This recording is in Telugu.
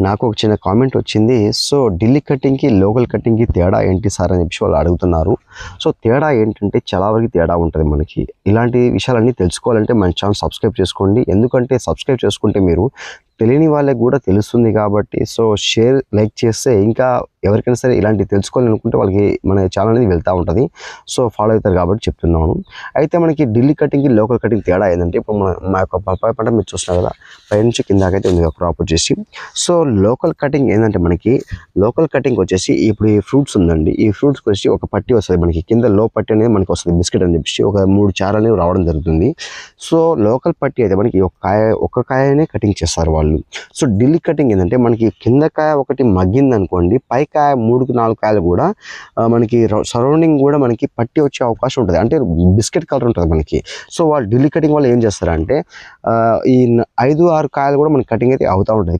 నాకు ఒక చిన్న కామెంట్ వచ్చింది సో ఢిల్లీ కటింగ్కి లోకల్ కటింగ్కి తేడా ఏంటి సార్? అని చెప్పి వాళ్ళు అడుగుతున్నారు. సో తేడా ఏంటంటే చాలా వరకు తేడా ఉంటుంది మనకి. ఇలాంటి విషయాలన్నీ తెలుసుకోవాలంటే మన ఛానల్ సబ్స్క్రైబ్ చేసుకోండి. ఎందుకంటే సబ్స్క్రైబ్ చేసుకుంటే మీరు తెలియని వాళ్ళకి కూడా తెలుస్తుంది కాబట్టి సో షేర్ లైక్ చేస్తే ఇంకా ఎవరికైనా సరే ఇలాంటివి తెలుసుకోవాలనుకుంటే వాళ్ళకి మన ఛానల్ అనేది వెళ్తూ ఉంటుంది. సో ఫాలో అవుతారు కాబట్టి చెప్తున్నాను. అయితే మనకి ఢిల్లీ కటింగ్కి లోకల్ కటింగ్ తేడా ఏంటంటే ఇప్పుడు మన మా యొక్క పప్పాయ పంట మీరు చూస్తున్నారు కదా పై నుంచి కిందాకైతే ఉంది క్రాప్ వచ్చేసి. సో లోకల్ కటింగ్ ఏంటంటే మనకి లోకల్ కటింగ్ వచ్చేసి ఇప్పుడు ఈ ఫ్రూట్స్ ఉందండి. ఈ ఫ్రూట్స్కి వచ్చి ఒక పట్టి వస్తుంది మనకి కింద లో పట్టి అనేది మనకి వస్తుంది బిస్కెట్ అని చెప్పేసి ఒక మూడు చారలు రావడం జరుగుతుంది. సో లోకల్ పట్టి అయితే మనకి ఒక కాయ ఒక కాయనే కటింగ్ చేస్తారు వాళ్ళు. సో ఢిల్లీ కటింగ్ ఏంటంటే మనకి కింద కాయ ఒకటి మగ్గింది అనుకోండి పై కాయ మూడు నాలుగు కాయలు కూడా మనకి సరౌండింగ్ కూడా మనకి పట్టి వచ్చే అవకాశం ఉంటుంది. అంటే బిస్కెట్ కలర్ ఉంటుంది మనకి. సో వాళ్ళు ఢిల్లీ కటింగ్ వాళ్ళు ఏం చేస్తారంటే ఈ ఐదు ఆరు కాయలు కూడా మనకి కటింగ్ అయితే అవుతూ ఉంటుంది